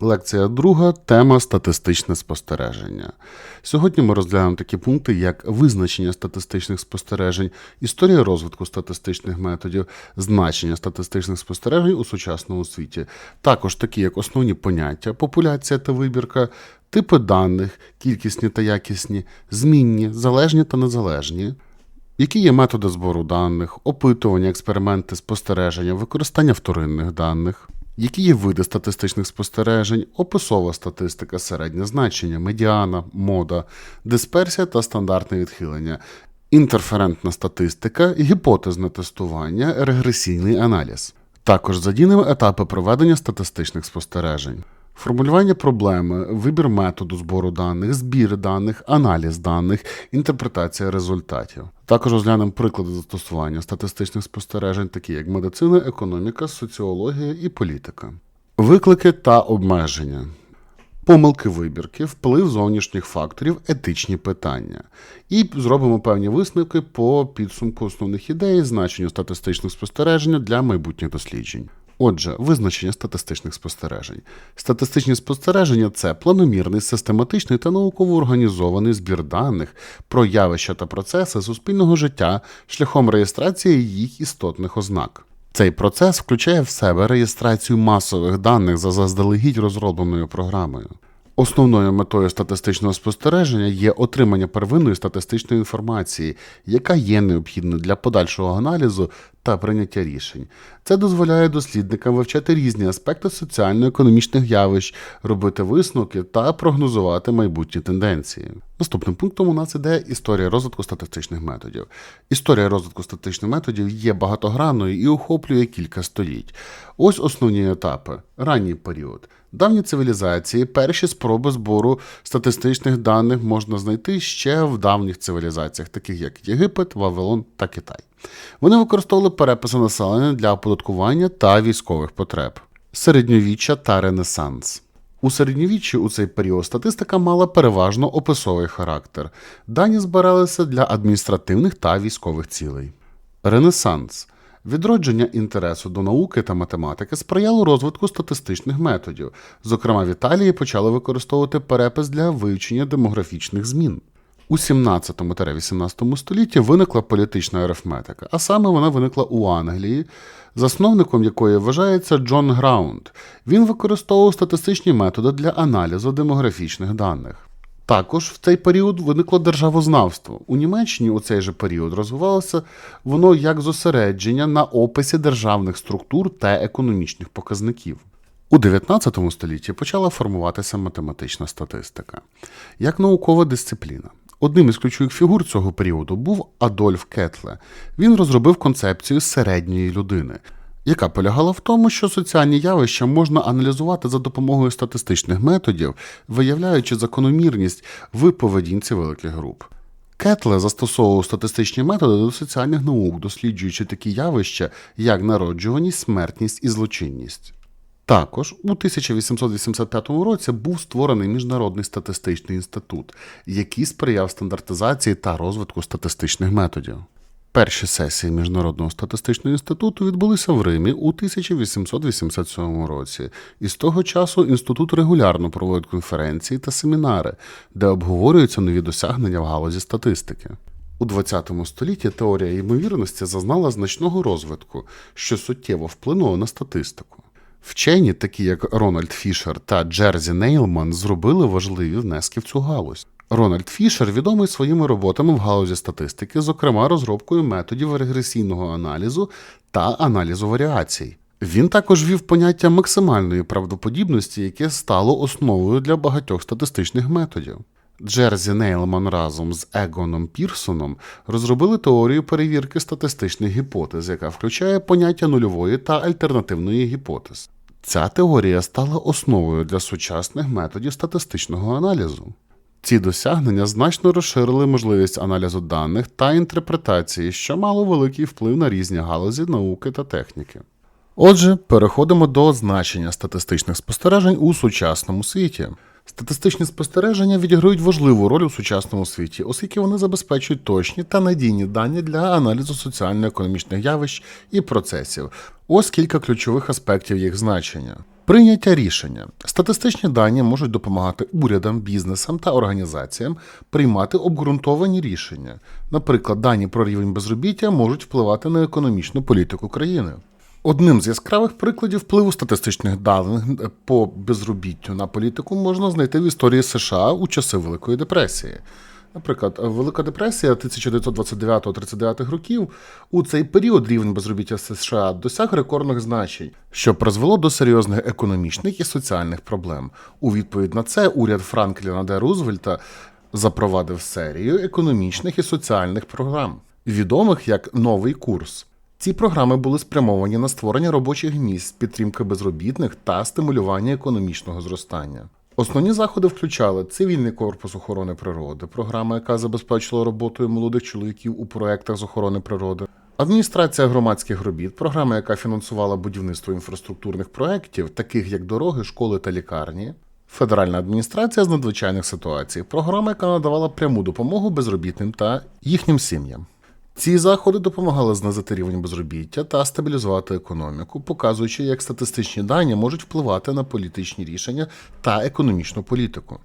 Лекція друга тема статистичне спостереження. Сьогодні ми розглянемо такі пункти, як визначення статистичних спостережень, історія розвитку статистичних методів, значення статистичних спостережень у сучасному світі, також такі як основні поняття, популяція та вибірка, типи даних, кількісні та якісні, змінні, залежні та незалежні. Які є методи збору даних, опитування, експерименти, спостереження, використання вторинних даних? Які є види статистичних спостережень, описова статистика, середнє значення, медіана, мода, дисперсія та стандартне відхилення, інтерферентна статистика, гіпотезне тестування, регресійний аналіз. Також задінемо етапи проведення статистичних спостережень. Формулювання проблеми, вибір методу збору даних, збір даних, аналіз даних, інтерпретація результатів. Також розглянемо приклади застосування статистичних спостережень, такі як медицина, економіка, соціологія і політика. Виклики та обмеження. Помилки вибірки, вплив зовнішніх факторів, етичні питання. І зробимо певні висновки по підсумку основних ідей, значенню статистичних спостережень для майбутніх досліджень. Отже, визначення статистичних спостережень. Статистичні спостереження це планомірний, систематичний та науково організований збір даних про явища та процеси суспільного життя шляхом реєстрації їх істотних ознак. Цей процес включає в себе реєстрацію масових даних за заздалегідь розробленою програмою. Основною метою статистичного спостереження є отримання первинної статистичної інформації, яка є необхідною для подальшого аналізу та прийняття рішень. Це дозволяє дослідникам вивчати різні аспекти соціально-економічних явищ, робити висновки та прогнозувати майбутні тенденції. Наступним пунктом у нас іде історія розвитку статистичних методів. Історія розвитку статистичних методів є багатогранною і охоплює кілька століть. Ось основні етапи: ранній період. Давні цивілізації, перші спроби збору статистичних даних можна знайти ще в давніх цивілізаціях, таких як Єгипет, Вавилон та Китай. Вони використовували переписи населення для оподаткування та військових потреб, середньовіччя та Ренесанс. У середньовіччі у цей період статистика мала переважно описовий характер. Дані збиралися для адміністративних та військових цілей. Ренесанс Відродження інтересу до науки та математики сприяло розвитку статистичних методів. Зокрема, в Італії почали використовувати перепис для вивчення демографічних змін. У 17-18 столітті виникла політична арифметика, а саме вона виникла у Англії, засновником якої вважається Джон Граунд. Він використовував статистичні методи для аналізу демографічних даних. Також в цей період виникло державознавство. У Німеччині у цей же період розвивалося воно як зосередження на описі державних структур та економічних показників. У 19 столітті почала формуватися математична статистика як наукова дисципліна. Одним із ключових фігур цього періоду був Адольф Кетле. Він розробив концепцію середньої людини, яка полягала в тому, що соціальні явища можна аналізувати за допомогою статистичних методів, виявляючи закономірність в поведінці великих груп. Кетле застосовував статистичні методи до соціальних наук, досліджуючи такі явища, як народжуваність, смертність і злочинність. Також у 1885 році був створений Міжнародний статистичний інститут, який сприяв стандартизації та розвитку статистичних методів. Перші сесії Міжнародного статистичного інституту відбулися в Римі у 1887 році, і з того часу інститут регулярно проводить конференції та семінари, де обговорюються нові досягнення в галузі статистики. У ХХ столітті теорія ймовірності зазнала значного розвитку, що суттєво вплинуло на статистику. Вчені, такі як Рональд Фішер та Джерзі Нейлман, зробили важливі внески в цю галузь. Рональд Фішер відомий своїми роботами в галузі статистики, зокрема розробкою методів регресійного аналізу та аналізу варіацій. Він також вів поняття максимальної правдоподібності, яке стало основою для багатьох статистичних методів. Джерзі Нейлман разом з Егоном Пірсоном розробили теорію перевірки статистичних гіпотез, яка включає поняття нульової та альтернативної гіпотез. Ця теорія стала основою для сучасних методів статистичного аналізу. Ці досягнення значно розширили можливість аналізу даних та інтерпретації, що мало великий вплив на різні галузі науки та техніки. Отже, переходимо до значення статистичних спостережень у сучасному світі. Статистичні спостереження відіграють важливу роль у сучасному світі, оскільки вони забезпечують точні та надійні дані для аналізу соціально-економічних явищ і процесів. Ось кілька ключових аспектів їх значення. Прийняття рішення. Статистичні дані можуть допомагати урядам, бізнесам та організаціям приймати обґрунтовані рішення. Наприклад, дані про рівень безробіття можуть впливати на економічну політику країни. Одним з яскравих прикладів впливу статистичних даних по безробіттю на політику можна знайти в історії США у часи Великої депресії. Наприклад, Велика депресія 1929-39 років у цей період рівень безробіття США досяг рекордних значень, що призвело до серйозних економічних і соціальних проблем. У відповідь на це уряд Франкліна Д. Рузвельта запровадив серію економічних і соціальних програм, відомих як новий курс. Ці програми були спрямовані на створення робочих місць, підтримки безробітних та стимулювання економічного зростання. Основні заходи включали цивільний корпус охорони природи, програма, яка забезпечила роботою молодих чоловіків у проектах з охорони природи, адміністрація громадських робіт, програма, яка фінансувала будівництво інфраструктурних проєктів, таких як дороги, школи та лікарні. Федеральна адміністрація з надзвичайних ситуацій, програма, яка надавала пряму допомогу безробітним та їхнім сім'ям. Ці заходи допомагали знизити рівень безробіття та стабілізувати економіку, показуючи, як статистичні дані можуть впливати на політичні рішення та економічну політику.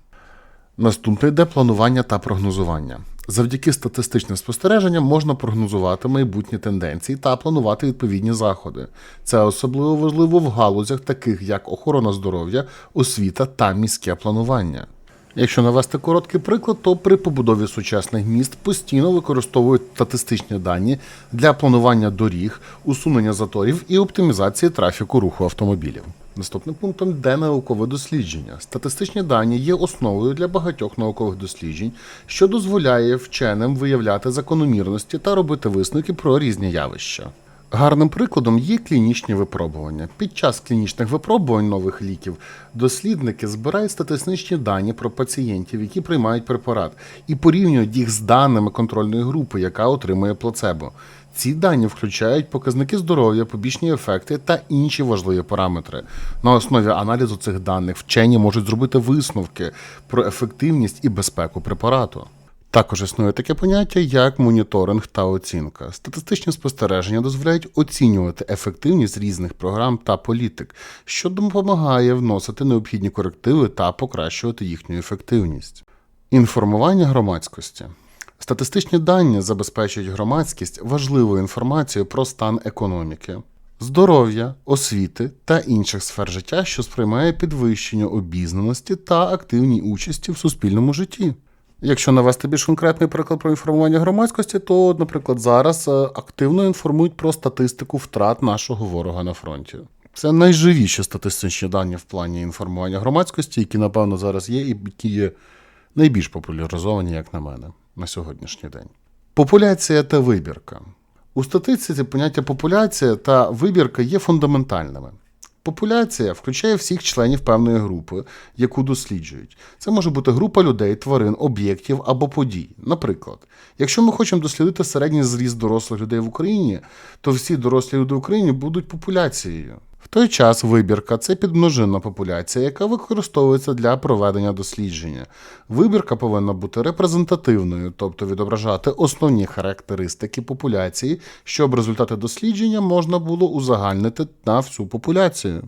Наступне йде планування та прогнозування. Завдяки статистичним спостереженням можна прогнозувати майбутні тенденції та планувати відповідні заходи. Це особливо важливо в галузях, таких як охорона здоров'я, освіта та міське планування. Якщо навести короткий приклад, то при побудові сучасних міст постійно використовують статистичні дані для планування доріг, усунення заторів і оптимізації трафіку руху автомобілів. Наступним пунктом йде наукове дослідження. Статистичні дані є основою для багатьох наукових досліджень, що дозволяє вченим виявляти закономірності та робити висновки про різні явища. Гарним прикладом є клінічні випробування. Під час клінічних випробувань нових ліків дослідники збирають статистичні дані про пацієнтів, які приймають препарат, і порівнюють їх з даними контрольної групи, яка отримує плацебо. Ці дані включають показники здоров'я, побічні ефекти та інші важливі параметри. На основі аналізу цих даних вчені можуть зробити висновки про ефективність і безпеку препарату. Також існує таке поняття, як моніторинг та оцінка. Статистичні спостереження дозволяють оцінювати ефективність різних програм та політик, що допомагає вносити необхідні корективи та покращувати їхню ефективність. Інформування громадськості. Статистичні дані забезпечують громадськість важливою інформацією про стан економіки, здоров'я, освіти та інших сфер життя, що сприймає підвищення обізнаності та активній участі в суспільному житті. Якщо навести більш конкретний приклад про інформування громадськості, то, наприклад, зараз е, активно інформують про статистику втрат нашого ворога на фронті. Це найживіші статистичні дані в плані інформування громадськості, які, напевно, зараз є, і які є найбільш популяризовані, як на мене, на сьогоднішній день. Популяція та вибірка. У статистиці поняття популяція та вибірка є фундаментальними. Популяція включає всіх членів певної групи, яку досліджують. Це може бути група людей, тварин, об'єктів або подій. Наприклад, якщо ми хочемо дослідити середній зріст дорослих людей в Україні, то всі дорослі люди в Україні будуть популяцією. В той час вибірка це підмножинна популяція, яка використовується для проведення дослідження. Вибірка повинна бути репрезентативною, тобто відображати основні характеристики популяції, щоб результати дослідження можна було узагальнити на всю популяцію.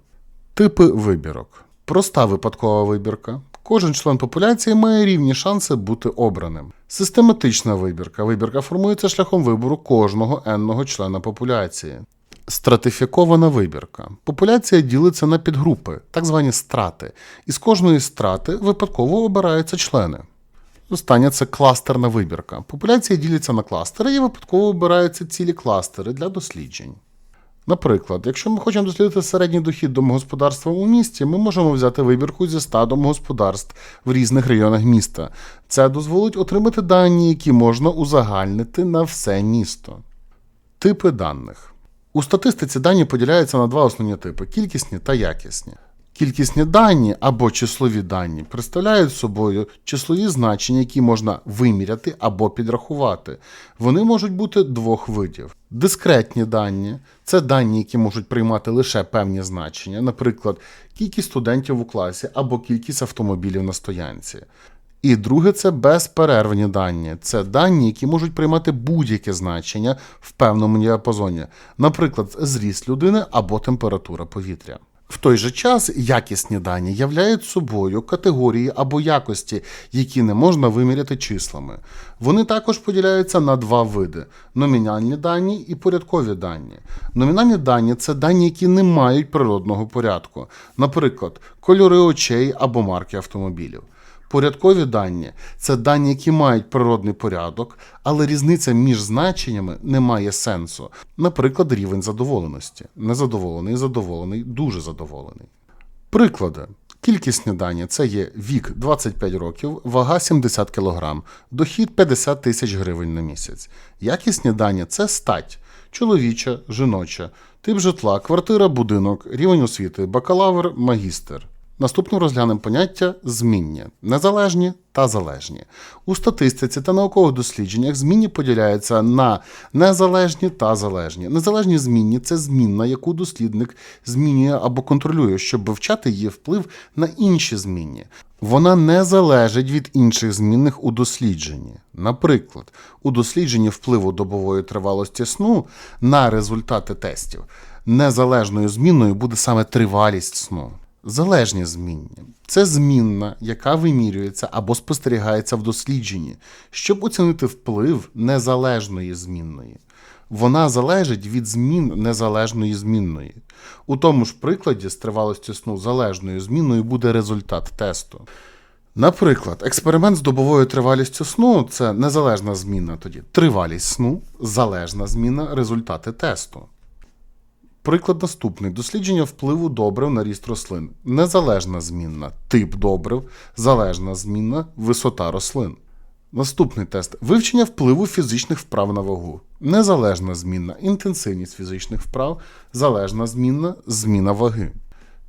Типи вибірок. Проста випадкова вибірка. Кожен член популяції має рівні шанси бути обраним. Систематична вибірка. Вибірка формується шляхом вибору кожного енного члена популяції. Стратифікована вибірка. Популяція ділиться на підгрупи, так звані страти. Із кожної страти випадково обираються члени. Остання це кластерна вибірка. Популяція ділиться на кластери і випадково обираються цілі кластери для досліджень. Наприклад, якщо ми хочемо дослідити середній дохід домогосподарства у місті, ми можемо взяти вибірку зі 100 домогосподарств в різних районах міста. Це дозволить отримати дані, які можна узагальнити на все місто. Типи даних. У статистиці дані поділяються на два основні типи кількісні та якісні. Кількісні дані або числові дані представляють собою числові значення, які можна виміряти або підрахувати. Вони можуть бути двох видів. Дискретні дані це дані, які можуть приймати лише певні значення, наприклад, кількість студентів у класі або кількість автомобілів на стоянці. І друге це безперервні дані. Це дані, які можуть приймати будь-яке значення в певному діапазоні, наприклад, зріст людини або температура повітря. В той же час якісні дані являють собою категорії або якості, які не можна виміряти числами. Вони також поділяються на два види: номінальні дані і порядкові дані. Номінальні дані це дані, які не мають природного порядку, наприклад, кольори очей або марки автомобілів. Порядкові дані це дані, які мають природний порядок, але різниця між значеннями не має сенсу. Наприклад, рівень задоволеності. Незадоволений, задоволений, дуже задоволений. Приклади. Кількісні дані це є вік 25 років, вага 70 кг, дохід 50 тисяч гривень на місяць. Якісні дані це стать, чоловіча, жіноча, тип житла, квартира, будинок, рівень освіти, бакалавр, магістр. Наступно розглянемо поняття змінні, незалежні та залежні. У статистиці та наукових дослідженнях змінні поділяються на незалежні та залежні. Незалежні змінні це змінна, яку дослідник змінює або контролює, щоб вивчати її вплив на інші змінні. Вона не залежить від інших змінних у дослідженні. Наприклад, у дослідженні впливу добової тривалості сну на результати тестів незалежною змінною буде саме тривалість сну. Залежні змінні це змінна, яка вимірюється або спостерігається в дослідженні, щоб оцінити вплив незалежної змінної. Вона залежить від змін незалежної змінної. У тому ж прикладі з тривалості сну залежною змінною буде результат тесту. Наприклад, експеримент з добовою тривалістю сну це незалежна зміна тоді. Тривалість сну, залежна зміна, результати тесту. Приклад наступний: дослідження впливу добрив на ріст рослин. Незалежна змінна, тип добрив, залежна змінна, висота рослин. Наступний тест вивчення впливу фізичних вправ на вагу. Незалежна змінна, інтенсивність фізичних вправ, залежна змінна, зміна ваги.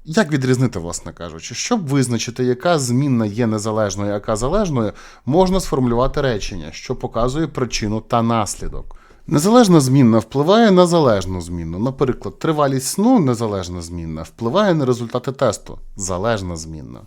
Як відрізнити, власне кажучи, щоб визначити, яка змінна є незалежною, яка залежною, можна сформулювати речення, що показує причину та наслідок. Незалежна змінна впливає на залежну змінну. Наприклад, тривалість сну незалежна змінна впливає на результати тесту залежна змінна.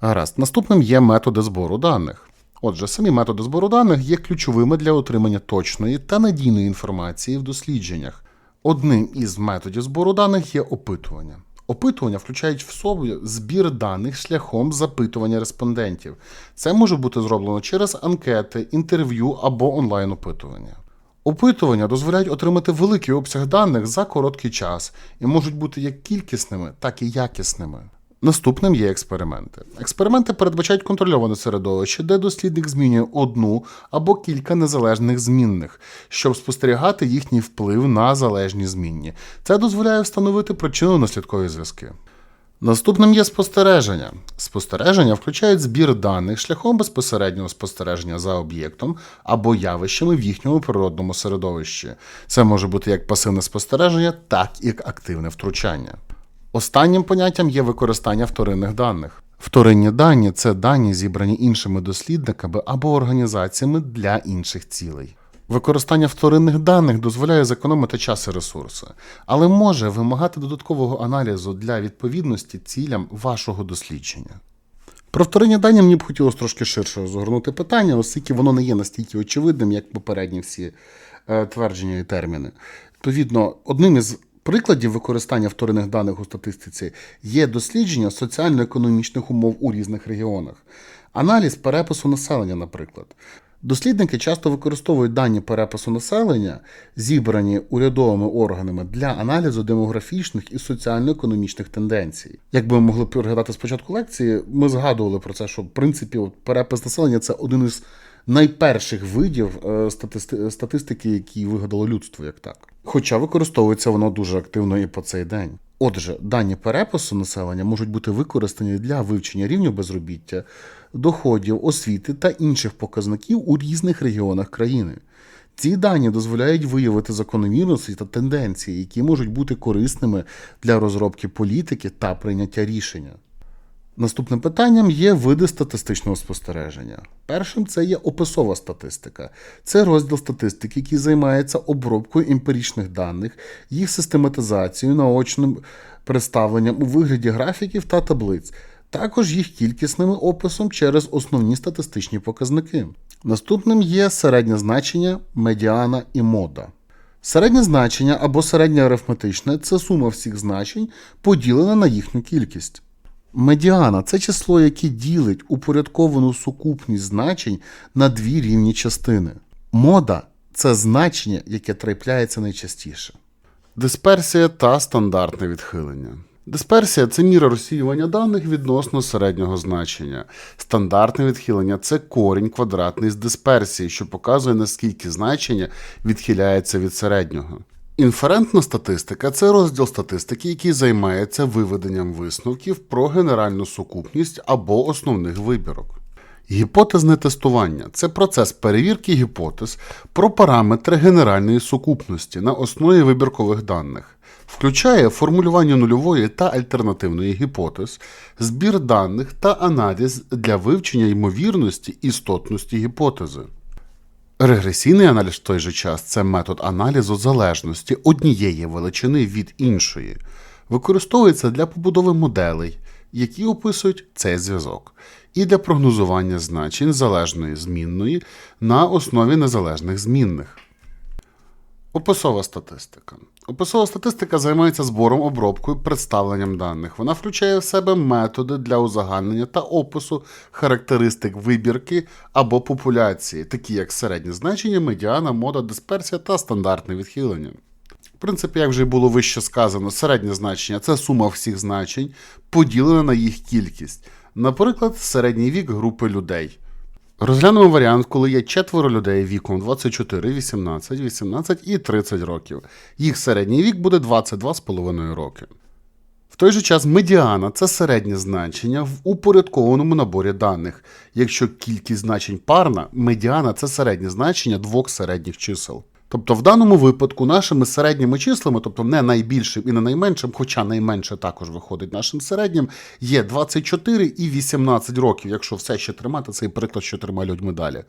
Гаразд, наступним є методи збору даних. Отже, самі методи збору даних є ключовими для отримання точної та надійної інформації в дослідженнях. Одним із методів збору даних є опитування. Опитування включають в собі збір даних шляхом запитування респондентів. Це може бути зроблено через анкети, інтерв'ю або онлайн-опитування. Опитування дозволяють отримати великий обсяг даних за короткий час і можуть бути як кількісними, так і якісними. Наступним є експерименти. Експерименти передбачають контрольоване середовище, де дослідник змінює одну або кілька незалежних змінних, щоб спостерігати їхній вплив на залежні змінні. Це дозволяє встановити причинно-наслідкові зв'язки. Наступним є спостереження. Спостереження включають збір даних шляхом безпосереднього спостереження за об'єктом або явищами в їхньому природному середовищі. Це може бути як пасивне спостереження, так і активне втручання. Останнім поняттям є використання вторинних даних. Вторинні дані це дані, зібрані іншими дослідниками або організаціями для інших цілей. Використання вторинних даних дозволяє зекономити час і ресурси, але може вимагати додаткового аналізу для відповідності цілям вашого дослідження. Про вторинні дані мені б хотілося трошки ширше розгорнути питання, оскільки воно не є настільки очевидним, як попередні всі е, твердження і терміни. Відповідно, одним із прикладів використання вторинних даних у статистиці є дослідження соціально-економічних умов у різних регіонах, аналіз перепису населення, наприклад. Дослідники часто використовують дані перепису населення, зібрані урядовими органами для аналізу демографічних і соціально-економічних тенденцій. Якби ми могли пригадати спочатку лекції, ми згадували про це, що в принципі перепис населення це один із найперших видів е, статисти- статистики, які вигадало людство, як так. Хоча використовується воно дуже активно і по цей день. Отже, дані перепису населення можуть бути використані для вивчення рівню безробіття, доходів, освіти та інших показників у різних регіонах країни. Ці дані дозволяють виявити закономірності та тенденції, які можуть бути корисними для розробки політики та прийняття рішення. Наступним питанням є види статистичного спостереження. Першим це є описова статистика. Це розділ статистики, який займається обробкою емпіричних даних, їх систематизацією, наочним представленням у вигляді графіків та таблиць, також їх кількісним описом через основні статистичні показники. Наступним є середнє значення, медіана і мода. Середнє значення або середнє арифметичне це сума всіх значень, поділена на їхню кількість. Медіана це число, яке ділить упорядковану сукупність значень на дві рівні частини. Мода це значення, яке трапляється найчастіше. Дисперсія та стандартне відхилення. Дисперсія це міра розсіювання даних відносно середнього значення. Стандартне відхилення це корінь квадратний з дисперсії, що показує, наскільки значення відхиляється від середнього. Інферентна статистика це розділ статистики, який займається виведенням висновків про генеральну сукупність або основних вибірок. Гіпотезне тестування це процес перевірки гіпотез про параметри генеральної сукупності на основі вибіркових даних. Включає формулювання нульової та альтернативної гіпотез, збір даних та аналіз для вивчення ймовірності істотності гіпотези. Регресійний аналіз в той же час це метод аналізу залежності однієї величини від іншої. Використовується для побудови моделей, які описують цей зв'язок, і для прогнозування значень залежної змінної на основі незалежних змінних. Описова статистика. Описова статистика займається збором, обробкою, представленням даних. Вона включає в себе методи для узагальнення та опису характеристик вибірки або популяції, такі як середнє значення, медіана, мода, дисперсія та стандартне відхилення. В принципі, як вже було вище сказано, середнє значення це сума всіх значень, поділена на їх кількість. Наприклад, середній вік групи людей. Розглянемо варіант, коли є четверо людей віком 24, 18, 18 і 30 років. Їх середній вік буде 22,5 роки. В той же час медіана це середнє значення в упорядкованому наборі даних. Якщо кількість значень парна, медіана це середнє значення двох середніх чисел. Тобто в даному випадку нашими середніми числами, тобто не найбільшим і не найменшим, хоча найменше також виходить нашим середнім, є 24 і 18 років, якщо все ще тримати цей приклад з чотирма людьми далі.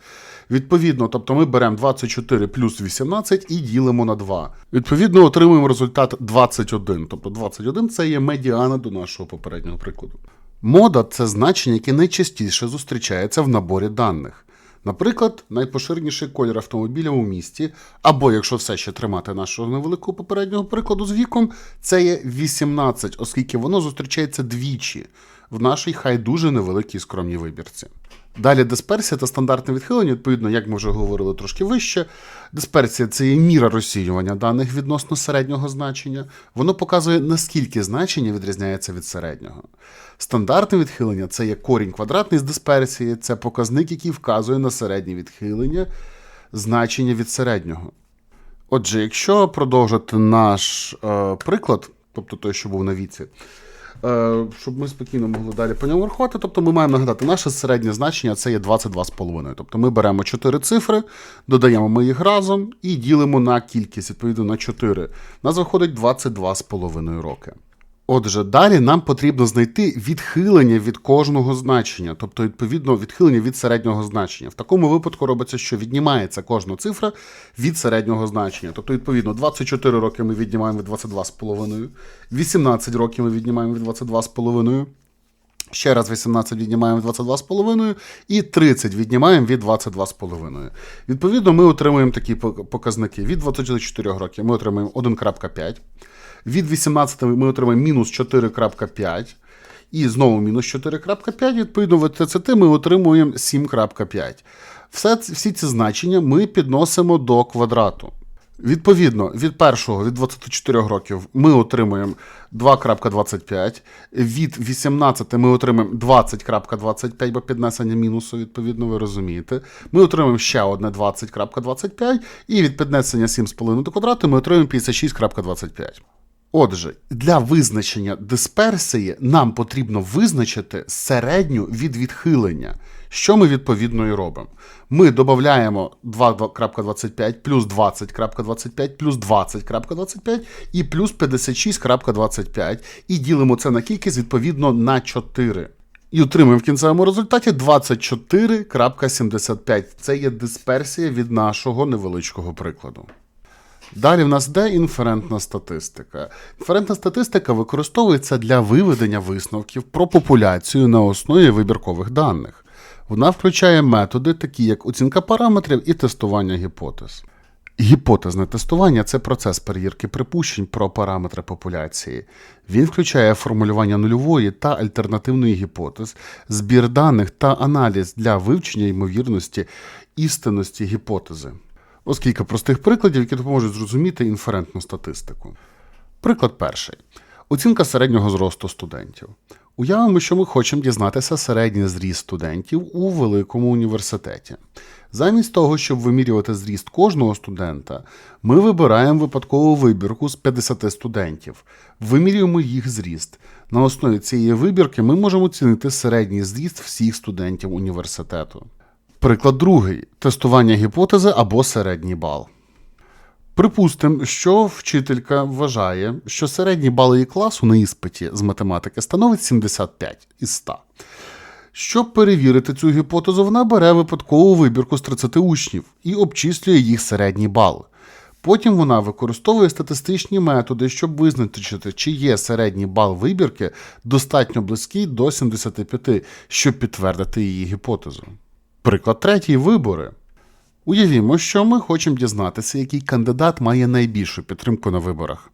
Відповідно, тобто ми беремо 24 плюс 18 і ділимо на 2. Відповідно, отримуємо результат 21. Тобто 21 це є медіана до нашого попереднього прикладу. Мода це значення, яке найчастіше зустрічається в наборі даних. Наприклад, найпоширеніший колір автомобіля у місті, або якщо все ще тримати нашого невеликого попереднього прикладу з віком, це є 18, оскільки воно зустрічається двічі в нашій хай дуже невеликій скромній вибірці. Далі дисперсія та стандартне відхилення, відповідно, як ми вже говорили трошки вище. Дисперсія це є міра розсіювання даних відносно середнього значення. Воно показує, наскільки значення відрізняється від середнього. Стандартне відхилення це є корінь квадратний з дисперсії, це показник, який вказує на середнє відхилення значення від середнього. Отже, якщо продовжити наш е, приклад, тобто той, що був на віці, е, щоб ми спокійно могли далі по ньому рахувати, тобто ми маємо нагадати, наше середнє значення це є 22,5. Тобто ми беремо 4 цифри, додаємо ми їх разом і ділимо на кількість, відповідно на 4. У нас виходить 22,5 роки. Отже, далі нам потрібно знайти відхилення від кожного значення, тобто, відповідно, відхилення від середнього значення. В такому випадку робиться, що віднімається кожна цифра від середнього значення. Тобто, відповідно, 24 роки ми віднімаємо від 22,5, 18 років ми віднімаємо від 22,5. Ще раз 18 віднімаємо від 22,5 і 30 віднімаємо від 22,5. Відповідно, ми отримуємо такі показники. Від 24 років ми отримуємо 1,5. Від 18 ми отримаємо мінус 4,5. І знову мінус 4,5. Відповідно, від 30 ми отримуємо 7,5. Все, всі ці значення ми підносимо до квадрату. Відповідно, від першого, від 24 років, ми отримуємо 2.25, від 18 ми отримаємо 20.25, бо піднесення мінусу, відповідно, ви розумієте. Ми отримаємо ще одне 20.25, і від піднесення 7,5 до квадрату ми отримаємо 56.25. Отже, для визначення дисперсії нам потрібно визначити середню від відхилення. Що ми відповідно і робимо? Ми додаємо 2.25 плюс 20.25 плюс 20.25 і плюс 56.25 і ділимо це на кількість відповідно на 4. І отримаємо в кінцевому результаті 24.75. Це є дисперсія від нашого невеличкого прикладу. Далі в нас йде інферентна статистика. Інферентна статистика використовується для виведення висновків про популяцію на основі вибіркових даних. Вона включає методи, такі як оцінка параметрів і тестування гіпотез. Гіпотезне тестування це процес перевірки припущень про параметри популяції. Він включає формулювання нульової та альтернативної гіпотез, збір даних та аналіз для вивчення ймовірності істинності гіпотези. Ось кілька простих прикладів, які допоможуть зрозуміти інферентну статистику. Приклад перший. Оцінка середнього зросту студентів. Уявимо, що ми хочемо дізнатися середній зріст студентів у великому університеті. Замість того, щоб вимірювати зріст кожного студента, ми вибираємо випадкову вибірку з 50 студентів, вимірюємо їх зріст. На основі цієї вибірки ми можемо оцінити середній зріст всіх студентів університету. Приклад другий тестування гіпотези або середній бал. Припустимо, що вчителька вважає, що середній бал її класу на іспиті з математики становить 75 із 100. Щоб перевірити цю гіпотезу, вона бере випадкову вибірку з 30 учнів і обчислює їх середній бал. Потім вона використовує статистичні методи, щоб визначити, чи є середній бал вибірки достатньо близький до 75, щоб підтвердити її гіпотезу. Приклад третій вибори. Уявімо, що ми хочемо дізнатися, який кандидат має найбільшу підтримку на виборах.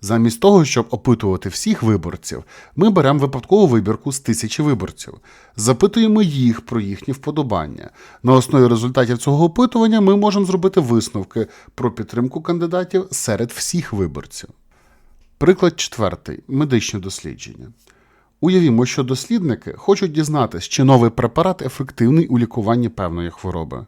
Замість того, щоб опитувати всіх виборців, ми беремо випадкову вибірку з тисячі виборців, запитуємо їх про їхні вподобання. На основі результатів цього опитування ми можемо зробити висновки про підтримку кандидатів серед всіх виборців. Приклад четвертий медичні дослідження. Уявімо, що дослідники хочуть дізнатися, чи новий препарат ефективний у лікуванні певної хвороби.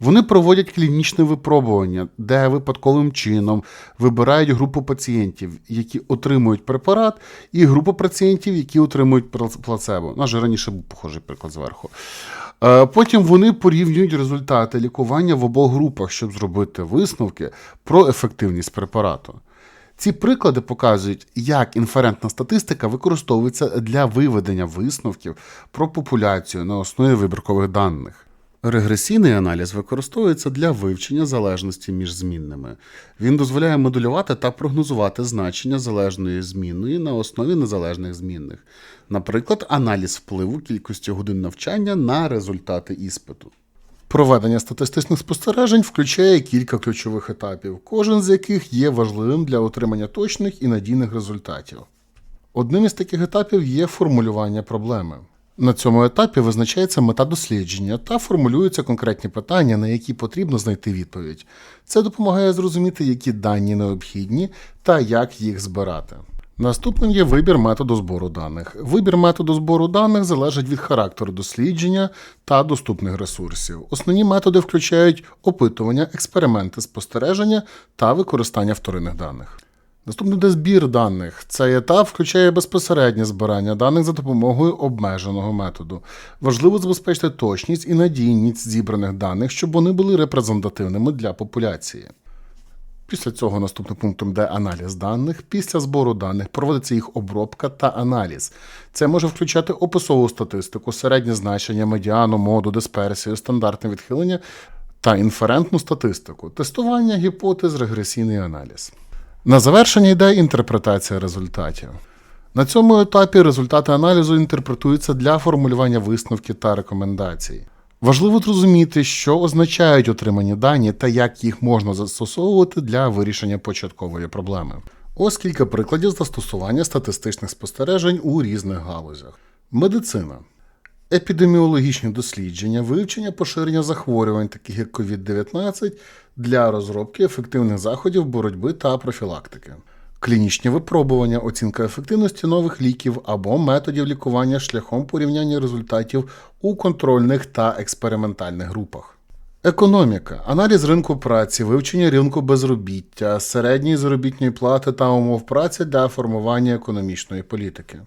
Вони проводять клінічне випробування, де випадковим чином вибирають групу пацієнтів, які отримують препарат, і групу пацієнтів, які отримують плацебо. У нас же раніше був похожий приклад зверху. Е, Потім вони порівнюють результати лікування в обох групах, щоб зробити висновки про ефективність препарату. Ці приклади показують, як інферентна статистика використовується для виведення висновків про популяцію на основі вибіркових даних. Регресійний аналіз використовується для вивчення залежності між змінними. Він дозволяє моделювати та прогнозувати значення залежної змінної на основі незалежних змінних, наприклад, аналіз впливу кількості годин навчання на результати іспиту. Проведення статистичних спостережень включає кілька ключових етапів, кожен з яких є важливим для отримання точних і надійних результатів. Одним із таких етапів є формулювання проблеми. На цьому етапі визначається мета дослідження та формулюються конкретні питання, на які потрібно знайти відповідь. Це допомагає зрозуміти, які дані необхідні та як їх збирати. Наступним є вибір методу збору даних. Вибір методу збору даних залежить від характеру дослідження та доступних ресурсів. Основні методи включають опитування, експерименти, спостереження та використання вторинних даних. Наступний буде збір даних. Цей етап включає безпосереднє збирання даних за допомогою обмеженого методу. Важливо забезпечити точність і надійність зібраних даних, щоб вони були репрезентативними для популяції. Після цього наступним пунктом йде аналіз даних. Після збору даних проводиться їх обробка та аналіз. Це може включати описову статистику, середнє значення, медіану, моду, дисперсію, стандартне відхилення та інферентну статистику, тестування гіпотез, регресійний аналіз. На завершення йде інтерпретація результатів. На цьому етапі результати аналізу інтерпретуються для формулювання висновків та рекомендацій. Важливо зрозуміти, що означають отримані дані та як їх можна застосовувати для вирішення початкової проблеми. Ось кілька прикладів застосування статистичних спостережень у різних галузях: медицина, епідеміологічні дослідження, вивчення поширення захворювань, таких як COVID-19, для розробки ефективних заходів боротьби та профілактики. Клінічні випробування, оцінка ефективності нових ліків або методів лікування шляхом порівняння результатів у контрольних та експериментальних групах. Економіка, аналіз ринку праці, вивчення ринку безробіття, середньої заробітної плати та умов праці для формування економічної політики.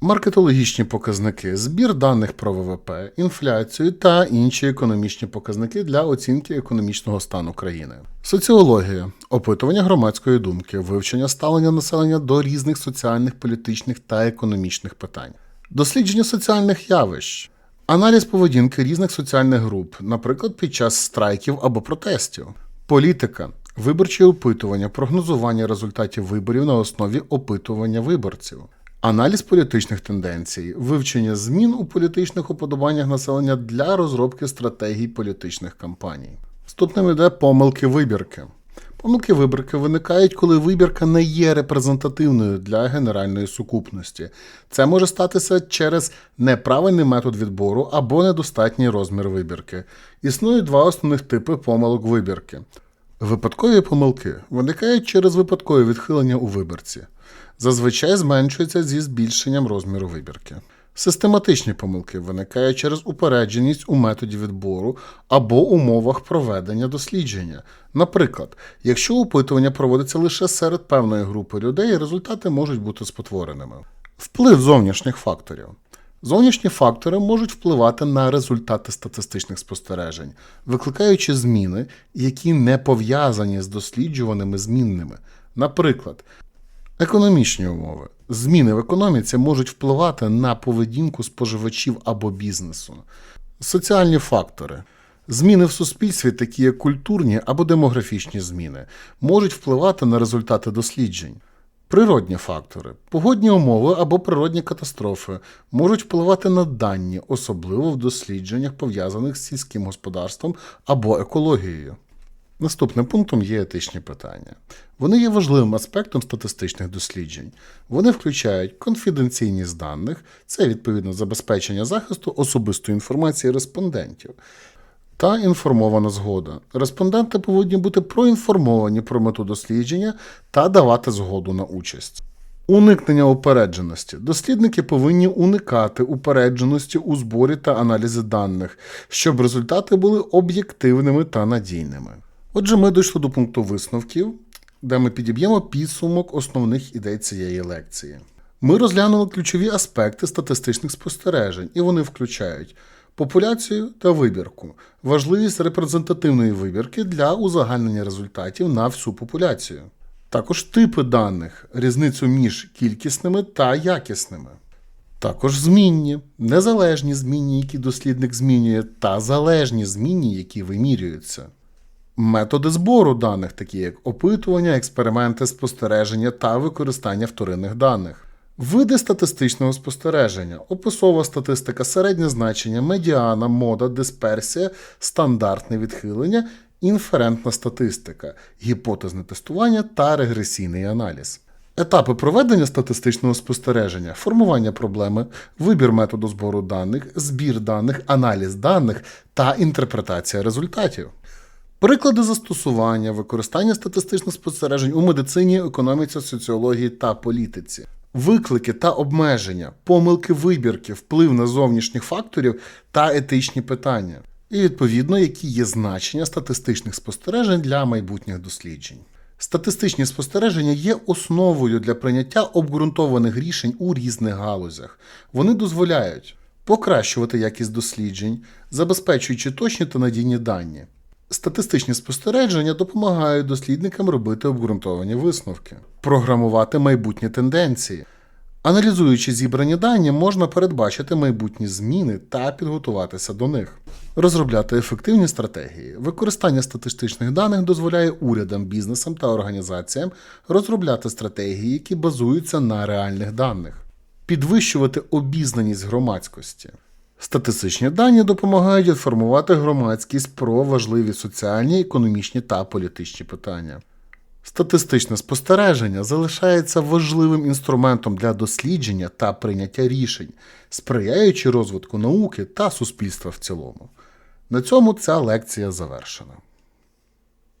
Маркетологічні показники, збір даних про ВВП, інфляцію та інші економічні показники для оцінки економічного стану країни. Соціологія, опитування громадської думки, вивчення ставлення населення до різних соціальних, політичних та економічних питань, дослідження соціальних явищ, аналіз поведінки різних соціальних груп, наприклад, під час страйків або протестів, політика, виборчі опитування, прогнозування результатів виборів на основі опитування виборців. Аналіз політичних тенденцій, вивчення змін у політичних уподобаннях населення для розробки стратегій політичних кампаній. Наступним йде помилки вибірки. Помилки вибірки виникають, коли вибірка не є репрезентативною для генеральної сукупності. Це може статися через неправильний метод відбору або недостатній розмір вибірки. Існують два основних типи помилок вибірки. Випадкові помилки виникають через випадкові відхилення у вибірці. Зазвичай зменшуються зі збільшенням розміру вибірки. Систематичні помилки виникають через упередженість у методі відбору або умовах проведення дослідження. Наприклад, якщо опитування проводиться лише серед певної групи людей, результати можуть бути спотвореними. Вплив зовнішніх факторів. Зовнішні фактори можуть впливати на результати статистичних спостережень, викликаючи зміни, які не пов'язані з досліджуваними змінними. Наприклад, Економічні умови. Зміни в економіці можуть впливати на поведінку споживачів або бізнесу. Соціальні фактори. Зміни в суспільстві, такі як культурні або демографічні зміни, можуть впливати на результати досліджень. Природні фактори. Погодні умови або природні катастрофи можуть впливати на дані, особливо в дослідженнях, пов'язаних з сільським господарством або екологією. Наступним пунктом є етичні питання. Вони є важливим аспектом статистичних досліджень. Вони включають конфіденційність даних, це відповідно забезпечення захисту особистої інформації респондентів. Та інформована згода. Респонденти повинні бути проінформовані про мету дослідження та давати згоду на участь. Уникнення упередженості. Дослідники повинні уникати упередженості у зборі та аналізі даних, щоб результати були об'єктивними та надійними. Отже, ми дійшли до пункту висновків, де ми підіб'ємо підсумок основних ідей цієї лекції. Ми розглянули ключові аспекти статистичних спостережень, і вони включають популяцію та вибірку, важливість репрезентативної вибірки для узагальнення результатів на всю популяцію. Також типи даних, різницю між кількісними та якісними. Також змінні, незалежні змінні, які дослідник змінює, та залежні змінні, які вимірюються. Методи збору даних, такі як опитування, експерименти, спостереження та використання вторинних даних. Види статистичного спостереження, описова статистика, середнє значення, медіана, мода, дисперсія, стандартне відхилення, інферентна статистика, гіпотезне тестування та регресійний аналіз. Етапи проведення статистичного спостереження, формування проблеми, вибір методу збору даних, збір даних, аналіз даних та інтерпретація результатів. Приклади застосування, використання статистичних спостережень у медицині, економіці, соціології та політиці. Виклики та обмеження, помилки вибірки, вплив на зовнішніх факторів та етичні питання. І відповідно, які є значення статистичних спостережень для майбутніх досліджень. Статистичні спостереження є основою для прийняття обґрунтованих рішень у різних галузях. Вони дозволяють покращувати якість досліджень, забезпечуючи точні та надійні дані. Статистичні спостереження допомагають дослідникам робити обґрунтовані висновки, програмувати майбутні тенденції. Аналізуючи зібрані дані, можна передбачити майбутні зміни та підготуватися до них, розробляти ефективні стратегії. Використання статистичних даних дозволяє урядам, бізнесам та організаціям розробляти стратегії, які базуються на реальних даних, підвищувати обізнаність громадськості. Статистичні дані допомагають інформувати громадськість про важливі соціальні, економічні та політичні питання. Статистичне спостереження залишається важливим інструментом для дослідження та прийняття рішень, сприяючи розвитку науки та суспільства в цілому. На цьому ця лекція завершена.